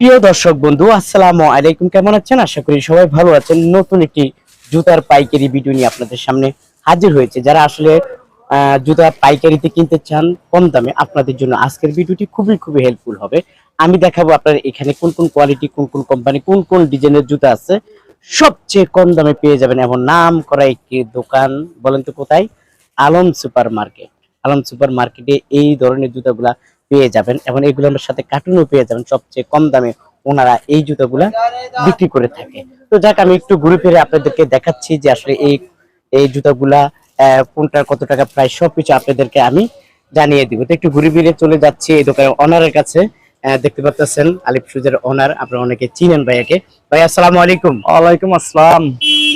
প্রিয় দর্শক বন্ধু, আসসালামু আলাইকুম। কেমন আছেন? আশা করি সবাই ভালো আছেন। নতুন একটি জুতার পাইকারি ভিডিও নিয়ে আপনাদের সামনে হাজির হয়েছে। যারা আসলে জুতা পাইকারিতে কিনতে চান কম দামে, আপনাদের জন্য আজকের ভিডিওটি খুবই খুবই হেল্পফুল হবে। আমি দেখাবো আপনার এখানে কোন কোন কোয়ালিটি কোন কোন কোম্পানি কোন কোন ডিজাইনের জুতা আছে। সবচেয়ে কম দামে পেয়ে যাবেন এমন নাম করা একটি দোকান। বলেন তো কোথায়? Alam super market Alam super মার্কেটে এই ধরনের জুতাগুলা পেয়ে যাবেন এবং এগুলোর সাথে কার্টুনও পেয়ে যাবেন। সবচেয়ে কম দামে ওনারা এই জুতাগুলা বিক্রি করে থাকে। তো যাক, আমি একটু ঘুরে ফিরে আপনাদেরকে দেখাচ্ছি যে আসলে এই এই জুতাগুলা কোনটার কত টাকা প্রায় সবকিছু আপনাদেরকে আমি জানিয়ে দিব। তো একটু ঘুরে ফিরে চলে যাচ্ছি এই দোকানের ওনারের কাছে। দেখতে পাচ্ছেন আলিফ সুজের ওনার আপনারা অনেকে চিনেন ভাইয়াকে। ভাই আসসালামু আলাইকুম। ওয়ালাইকুম আসসালাম।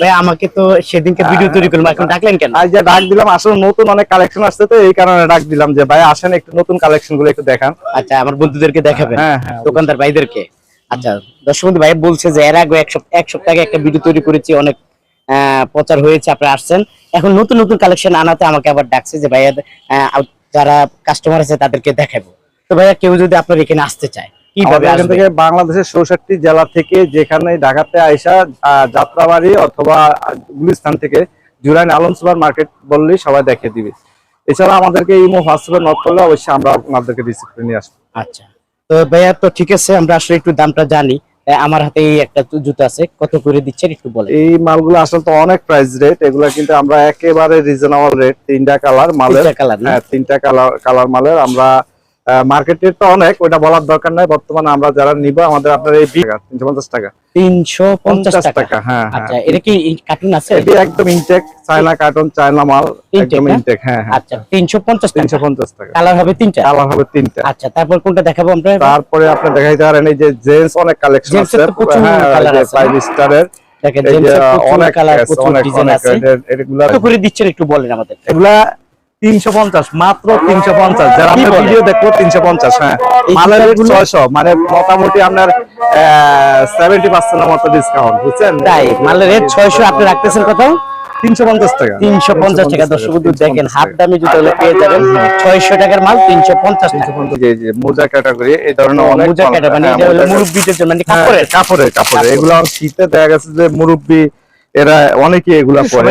ভাই আমাকে তো সেদিনকে ভিডিও তৈরি করলাম এখন ডাকলেন কেন? আজ যে ডাক দিলাম আসলে নতুন অনেক কালেকশন আসছে তো এই কারণে ডাক দিলাম যে ভাই আসেন একটু নতুন কালেকশনগুলো একটু দেখান। আচ্ছা আমার বন্ধুদেরকে দেখাবেন হ্যাঁ হ্যাঁ দোকানদার ভাইদেরকে। আচ্ছা দর্শক বন্ধু ভাই বলছে যে এর আগে এক সপ্তাহ আগে একটা ভিডিও তৈরি করেছি অনেক প্রচার হয়েছে আপনারা আসছেন। এখন নতুন নতুন কালেকশন আনাতে আমাকে আবার ডাকছে যে ভাইয়া যারা কাস্টমার আছে তাদেরকে দেখাবো। তো ভাইয়া কেউ যদি আপনার এখানে আসতে চায় কীভাবে এখান থেকে বাংলাদেশের চৌষট্টি জেলা থেকে যেখানে ঢাকাতে আইসা যাত্রাবাড়ি অথবা গুলিস্তান থেকে জুরাইন আলম সুপার মার্কেট বললেই সবাই দেখে দিবে। এছাড়া আমাদেরকে ইমো হোয়াটসঅ্যাপে নক করলে অবশ্যই আমরা আপনাদেরকে রিসিভ করে নিয়ে আসব। আচ্ছা। তো ভাইয়া তো ঠিক আছে আমরা আসলে একটু দামটা জানি। আমার হাতে এই একটা জুতো আছে কত করে দিচ্ছেন একটু বলেন। এই মালগুলো আসলে তো অনেক প্রাইস রেট এগুলো কিন্তু আমরা একেবারে রিজনেবল রেট তিনটা কালার মালের। তিনটা হ্যাঁ তিনটা কালার কালার মালের। আমরা মার্কেট রেট তো অনেক ওটা বলার দরকার নাই। বর্তমানে আমরা যারা নিব আমাদের আপনার এই তিনশো পঞ্চাশ টাকা। তিনশো পঞ্চাশ টাকা। হ্যাঁ আচ্ছা এটা কি কার্টুন আছে? এটি একদম ইনটেক চায়না কার্টন চায়না মাল Intake একদম ইনটেক হ্যাঁ আচ্ছা তিনশো পঞ্চাশ তিনশো পঞ্চাশ টাকা। কালার হবে তিনটা? কালার হবে তিনটা। আচ্ছা তারপর কোনটা দেখাবো আমরা? তারপরে আপনি দেখাইতে পারেন এই যে জেন্টস অনেক কালেকশন আছে। হ্যাঁ ফাইভ না? স্টারের দেখেন এই যে জেমসের প্রচুর অনেক কালার প্রচুর ডিজাইন আছে। এগুলা করে দিচ্ছেন একটু বলেন আমাদের। এগুলা তিনশো পঞ্চাশ মাত্র তিনশো পঞ্চাশ। যারা কি ভিডিও দেখব তিনশো পঞ্চাশ হ্যাঁ। মালের রেট ছয়শো মানে মোটামুটি আপনার সেভেন্টি পার্সেন্টের মতো ডিসকাউন্ট বুঝছেন? তাই মালের রেট ছয়শো আপনি রাখতেছেন কত? তিনশো পঞ্চাশ টাকা। তিনশো পঞ্চাশ টাকা দর্শক বন্ধু দেখেন হাফ দামি জুতো হলে পেয়ে যাবেন। ছয়শো টাকার মাল তিনশো পঞ্চাশ টাকা। যে যে মোজা ক্যাটাগরি এই ধরনের মোজা মানে হ্যাঁ। মুরব্বিদের জন্য মানে হ্যাঁ, কাপড়ের কাপড়ের। কাপড়ের। এগুলো শীতে দেখা গেছে যে মুরব্বি এরা অনেকে এগুলা করে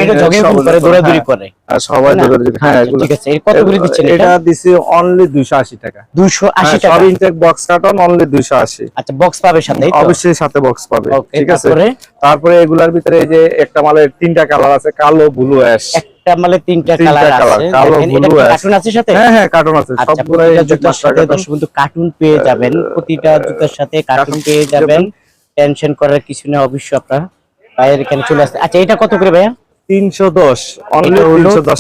দৌড়াদৌড়ি করে। সবাই দৌড়াদৌড়ি হ্যাঁ আচ্ছা, এগুলো ঠিক আছে কত করে দিচ্ছেন এটা দিছি অনলি দুইশো আশি টাকা। দুশো আশি হ্যাঁ, টাকা? সব ইনটেক বক্স কার্টন অনলি দুইশো আশি। আচ্ছা বক্স পাবে সাথে অবশ্যই সাথে বক্স পাবে ঠিক আছে? তারপরে? এগুলার ভিতরে এই যে একটা মালের তিনটা কালার আছে কালো ব্লু অ্যাশ একটা মালে তিনটা কালার আছে। কার্টুন সাথে? হ্যাঁ হ্যাঁ কার্টন আছে। আচ্ছা সবগুলো জুতার সাথে দর্শক বন্ধু কার্টুন পেয়ে যাবেন। প্রতিটা জুতার সাথে কার্টুন পেয়ে যাবেন। যাবেন। টেনশন করার কিছু নেই অবশ্যই আপনারা ভাইয়ের এখানে চলে আসতে আচ্ছা এটা কত করে ভাইয়া? তিনশো দশ।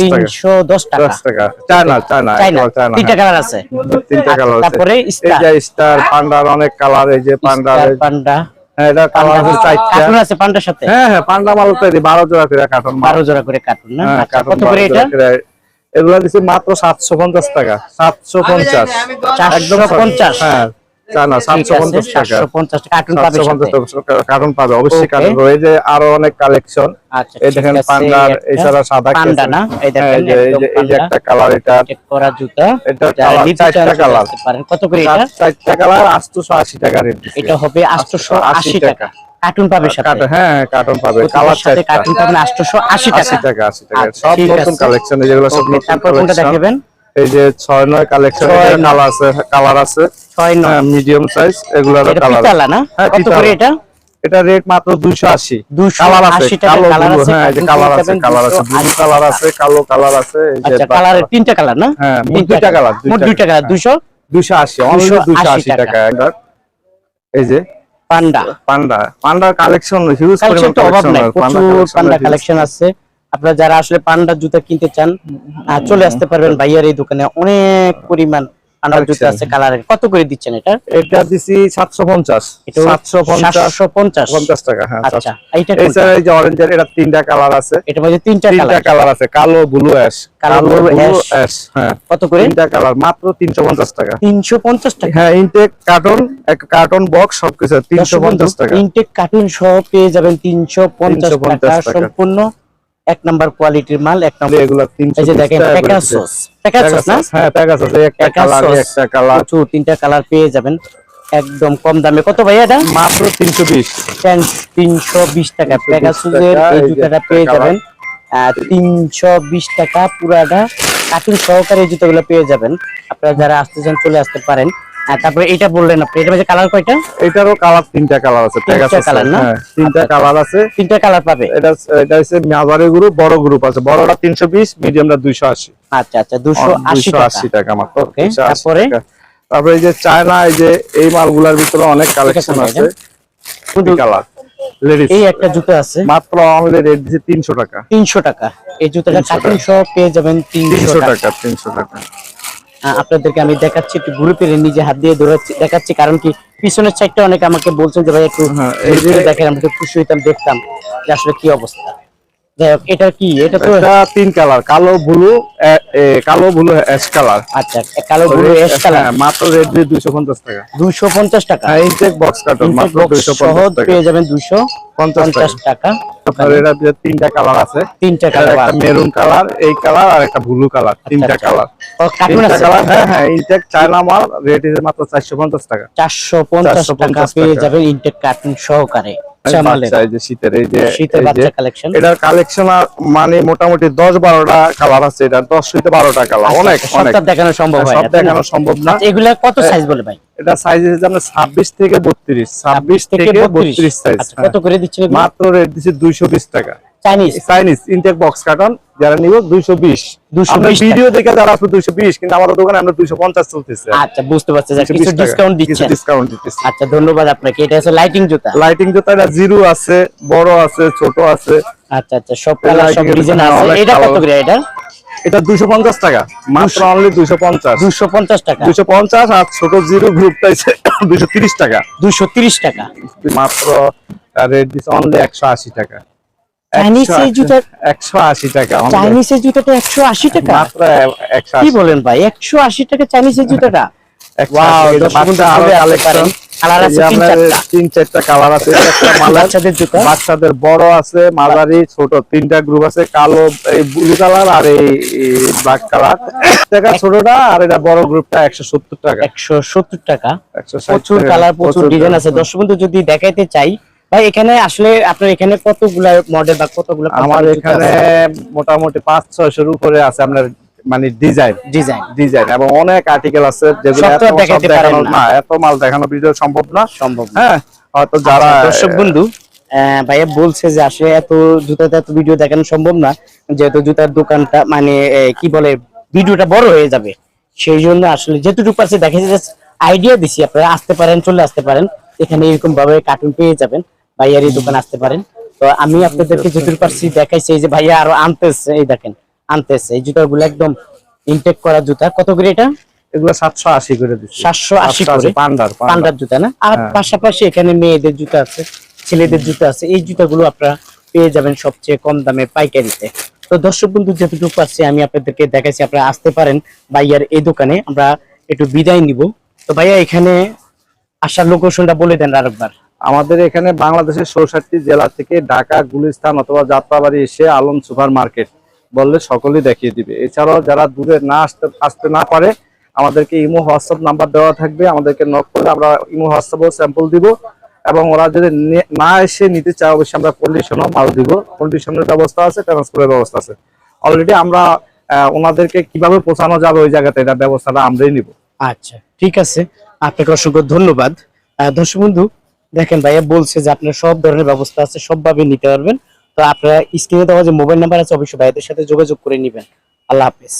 তিনশো দশ টাকা। China China China. তিনটা। কালার আছে। তিনটা কালার তারপরে স্টার পান্ডার অনেক কালার। এই যে পান্ডার পান্ডা। হ্যাঁ এটা কালার আছে চারটা। কার্টুন আছে পান্ডার সাথে? হ্যাঁ হ্যাঁ পান্ডা মাল জোড়া করে কার্টন মাল। বারো জোড়া করে কার্টুন না? হ্যাঁ আচ্ছা, কার্টন কত করে এটা? এগুলা দিচ্ছি মাত্র সাতশো পঞ্চাশ টাকা। সাতশো পঞ্চাশ। একদম চারশো পঞ্চাশ। হ্যাঁ টাকা। কার্টুন পাবে টাকা কার্টন পাবে অবশ্যই আরও অনেক কালেকশন আচ্ছা এই দেখেন পান্ডার এছাড়া সাদা পান্ডা না? এই হ্যাঁ, দেখেন এই যে- এই একদম যে- এই যে পান্ডা। একটা কালার এটা করা জুতা। এটা যারা colour, নিতে চারটা চান চলে colour। আসতে পারেন। কত করে এটা? চারটা কালার আটশোশো আশি টাকা রেট এটা হবে আটশোশো আশি টাকা। কার্টুন পাবে সাথে। হ্যাঁ কার্টন পাবে। কালার সাথে কার্টুন পাবেন টাকা। টাকা আশি টাকা। আচ্ছা, সব নতুন কালেকশন যেগুলো সব নতুন তারপর কোনটা দেখাবেন? এই যে ছয় নয় কালেকশন কালার আছে কালার আছে। ছয় নয়। মিডিয়াম সাইজ কালার না? হ্যাঁ, কত করে এটা? এটা রেট মাত্র দুইশো আশি। 280 টাকা কালো আছে, হ্যাঁ যে কালার আছে কালার আছে ব্লু কালার আছে কালো কালার আছে আচ্ছা কালারের তিনটা কালার না? হ্যাঁ, মোট দুইটা colour, মোট দুইটা দুইটা কালার colour, দুশো দুইশো আশি অনলি 280 টাকা। টাকা। এই যে? পান্ডা। পান্ডা। পান্ডার কালেকশন হিউজ কালেকশন পরিমাণ অভাব নাই প্রচুর পান্ডা কালেকশন আছে। আপনারা যারা আসলে পান্ডার জুতা কিনতে চান চলে আসতে পারবেন ভাইয়ার এই দোকানে। অনেক পরিমাণ পান্ডার জুতা আছে কালারের কত করে দিচ্ছেন এটা? এটা দিছি সাতশো পঞ্চাশ। এটা হলো সাতশো পঞ্চাশ। 750 টাকা হ্যাঁ আচ্ছা এইটা? এছাড়া এই যে এটা তিনটা কালার আছে। এটা মধ্যে তিনটা তিনটা কালার কালার আছে কালো ব্লু অ্যাশ কালো। অ্যাশ হ্যাঁ। কত করে? তিনটা কালার মাত্র তিনশো পঞ্চাশ টাকা। তিনশো পঞ্চাশ টাকা? হ্যাঁ ইনটেক কার্টন এক কার্টন বক্স সবকিছু তিনশো পঞ্চাশ টাকা। ইনটেক কার্টুন সহ পেয়ে যাবেন তিনশো পঞ্চাশ 350 টাকা টাকা। সম্পূর্ণ। এক নাম্বার কোয়ালিটির মাল এক নম্বর এগুলো তিনশো এই যে দেখেন প্যাকাসোস প্যাকাসোস না? হ্যাঁ প্যাকাসোস এই একটা কালার। একটা কালার প্রচুর তিনটা কালার পেয়ে যাবেন। একদম কম দামে। কত ভাইয়া এটা? মাত্র তিনশো বিশ। তিনশো বিশ টাকা। 320 পেগাসুজের টাকা, এই এই জুতাটা পেয়ে। যাবেন। তিনশো বিশ টাকা পুরাটা কাটিং সহকারে এই জুতোগুলো পেয়ে যাবেন। আপনারা যারা আসতে চান চলে আসতে পারেন। আর তারপরে এটা বললেন আপনি এটা মধ্যে কালার কয়টা? এটারও কালার তিনটা কালার আছে না? হ্যাঁ, তিনটা আচ্ছা। কালার আছে। তিনটা কালার পাবে? এটা এটা হচ্ছে মাঝারি গ্রুপ বড় গ্রুপ আছে বড়টা তিনশো বিশ মিডিয়ামটা দুইশো আশি। আচ্ছা আচ্ছা দুশো আশি দুইশো টাকা। আশি টাকা। মাত্র তারপরে? তারপরে এই যে চায়না এই যে এই মালগুলার ভিতরে অনেক কালেকশন আছে। কালার লেডিস এই একটা জুতো আছে। মাত্র আমাদের রেট দিচ্ছে তিনশো টাকা। তিনশো টাকা। এই জুতোটা 300 কাটিং সহ পেয়ে যাবেন তিনশো তিনশো টাকা। টাকা তিনশো টাকা। আহ, আপনাদেরকে আমি দেখাচ্ছি একটু ঘুরে ফিরে নিজে হাত দিয়ে ধরাচ্ছি দেখাচ্ছি। কারণ কি পিছনের সাইডটা অনেকে আমাকে বলছেন যে ভাই একটু হ্যাঁ, দেখেন আমি খুশি হইতাম দেখতাম যে আসলে কি অবস্থা। এটা কি? এটা তো তিন কালার কালো ব্লু কালো ব্লু অ্যাশ কালার আচ্ছা কালো ব্লু এস কালার মাত্র রেট দিয়ে দুইশো পঞ্চাশ টাকা। দুইশো পঞ্চাশ টাকা। হ্যাঁ ইনটেক বক্স কার্টন মাত্র দুইশো টাকা। পেয়ে যাবেন দুইশো পঞ্চাশ পঞ্চাশ টাকা। আপনার এটা দিয়ে তিনটা কালার আছে। তিনটা কালার একটা মেরুন কালার এই কালার আর একটা ব্লু কালার তিনটা আচ্ছা। কালার ও কার্টুন আছে। কালার হ্যাঁ হ্যাঁ ইনটেক চায়না মাল রেট is মাত্র চারশো পঞ্চাশ টাকা। চারশো পঞ্চাশ 450 টাকা পেয়ে। যাবেন ইনটেক কার্টুন সহকারে। শীতের এই যে শীতের বাচ্চা কালেকশন এটার কালেকশন মানে মোটামুটি কালার আছে এটা দশ থেকে বারোটা কালার অনেক অনেক। সব দেখানো সম্ভব হয় সব? দেখানো সম্ভব না। আচ্ছা, এগুলা কত সাইজ বলে ভাই? এটা সাইজ থেকে বত্রিশ ছাব্বিশ থেকে বত্রিশ। সাইজ আচ্ছা, কত করে দিচ্ছেন মাত্র রেট দিচ্ছে দুইশো বিশ টাকা। Chinese Chinese intake box carton যারা নিব দুইশো বিশ। 220 ভিডিও দেখে যারা আসবে দুইশো বিশ কিন্তু আমাদের দোকানে আমরা দুইশো পঞ্চাশ চলতেছে। আচ্ছা বুঝতে পারছি যে কিছু ডিসকাউন্ট দিচ্ছেন। ডিসকাউন্ট দিতেছি। আচ্ছা ধন্যবাদ আপনাকে। এটা হচ্ছে লাইটিং জুতা। লাইটিং জুতা এটা জিরো আছে বড় আছে ছোট আছে। আচ্ছা আচ্ছা সব কালার সব ডিজাইন আছে। এটা কত করে এটা? এটা দুইশো পঞ্চাশ টাকা মাত্র অনলি দুইশো পঞ্চাশ। 250 টাকা। দুইশো পঞ্চাশ আর ছোট জিরো গ্রুপটা দুইশো তিরিশ টাকা। 230 টাকা। মাত্র রেট দিচ্ছে অনলি একশো আশি টাকা। চাইনিজ এই জুতার একশো আশি টাকা চাইনিজ এই জুতাটা 180 টাকা? মাত্র একশো কি বলেন ভাই? 180 টাকা চাইনিজ এই জুতাটা? ওয়াও দর্শক বন্ধু বাচ্চা আরও ঘুরে আসতে পারেন collection। কালার আছে তিন চারটা। তিন চারটা কালার আছে একটা বাচ্চাদের জুতা? বাচ্চাদের বড় আছে মাঝারি ছোট তিনটা গ্রুপ আছে কালো এই ব্লু কালার আর এই ব্ল্যাক কালার। টাকা ছোটটা আর এটা বড় গ্রুপটা একশো সত্তর টাকা। 170 টাকা। একশো প্রচুর কালার প্রচুর ডিজাইন আছে। দর্শক যদি দেখাইতে চাই ভাই এখানে আসলে আপনার এখানে কতগুলা মডেল বা কতগুলা আমার এখানে মোটামুটি পাঁচ ছয়শোর উপরে আছে আপনার মানে ডিজাইন ডিজাইন ডিজাইন এবং অনেক আর্টিকেল আছে যেগুলো না। এত মাল দেখানো ভিডিও সম্ভব না। সম্ভব হ্যাঁ হয়তো যারা আচ্ছা, দর্শক বন্ধু ভাইয়া বলছে যে আসলে এত জুতাতে এত ভিডিও দেখানো সম্ভব না যেহেতু জুতার দোকানটা মানে কি বলে ভিডিওটা বড় হয়ে যাবে। সেই জন্য আসলে যেটুকু পারছে দেখা যাচ্ছে আইডিয়া দিছি আপনারা আসতে পারেন চলে আসতে পারেন। এখানে এরকম ভাবে কার্টুন পেয়ে যাবেন। ভাইয়ার এই দোকানে আসতে পারেন। তো আমি আপনাদেরকে যেটুকু পারছি দেখাইছি এই যে ভাইয়া আরও আনতেছে এই দেখেন আনতেছে। এই জুতাগুলো একদম ইনটেক করা জুতা। কত করে এটা? এগুলো সাতশো আশি করে দিচ্ছি। সাতশো আশি করে? পান্ডার পান্ডার। জুতা না? আর হ্যাঁ। পাশাপাশি এখানে মেয়েদের জুতা আছে ছেলেদের জুতা আছে। এই জুতাগুলো আপনারা পেয়ে যাবেন সবচেয়ে কম দামে পাইকারিতে। তো দর্শক বন্ধু যতটুকু পারছি আমি আপনাদেরকে দেখাচ্ছি আপনারা আসতে পারেন ভাইয়ার এই দোকানে। আমরা একটু বিদায় নিব। তো ভাইয়া এখানে আসার লোকেশনটা বলে দেন আরেকবার। আমাদের এখানে বাংলাদেশের চৌষট্টি জেলা থেকে ঢাকা, গুলিস্তান অথবা যাত্রাবাড়ি এসে আলম সুপার মার্কেট বললে সকলেই দেখিয়ে দিবে। এছাড়াও যারা দূরে না আসতে আসতে না পারে, আমাদেরকে ইমো, হোয়াটসঅ্যাপ নাম্বার দেওয়া থাকবে। আমাদেরকে নক করলে আমরা ইমো, হোয়াটসঅ্যাপেও স্যাম্পল দিব এবং ওরা যদি নে- এসে নিতে চায়, অবশ্যই আমরা কন্ডিশনও মাল দিব। কন্ডিশনের ব্যবস্থা আছে ট্রান্সফারের ব্যবস্থা আছে। অলরেডি আমরা ওনাদেরকে কীভাবে পৌঁছানো যাবে ওই জায়গাতে, এটা ব্যবস্থাটা আমরাই নিব। আচ্ছা ঠিক আছে। আপনাকে অসংখ্য ধন্যবাদ। দর্শক বন্ধু দেখেন ভাইয়া বলছে যে আপনার সব ধরনের ব্যবস্থা আছে, সবভাবে নিতে পারবেন। তো আপনারা স্ক্রিনে দেওয়া যে মোবাইল নাম্বার আছে, অবশ্যই ভাইয়াদের সাথে যোগাযোগ করে নেবেন। আল্লাহ হাফেজ।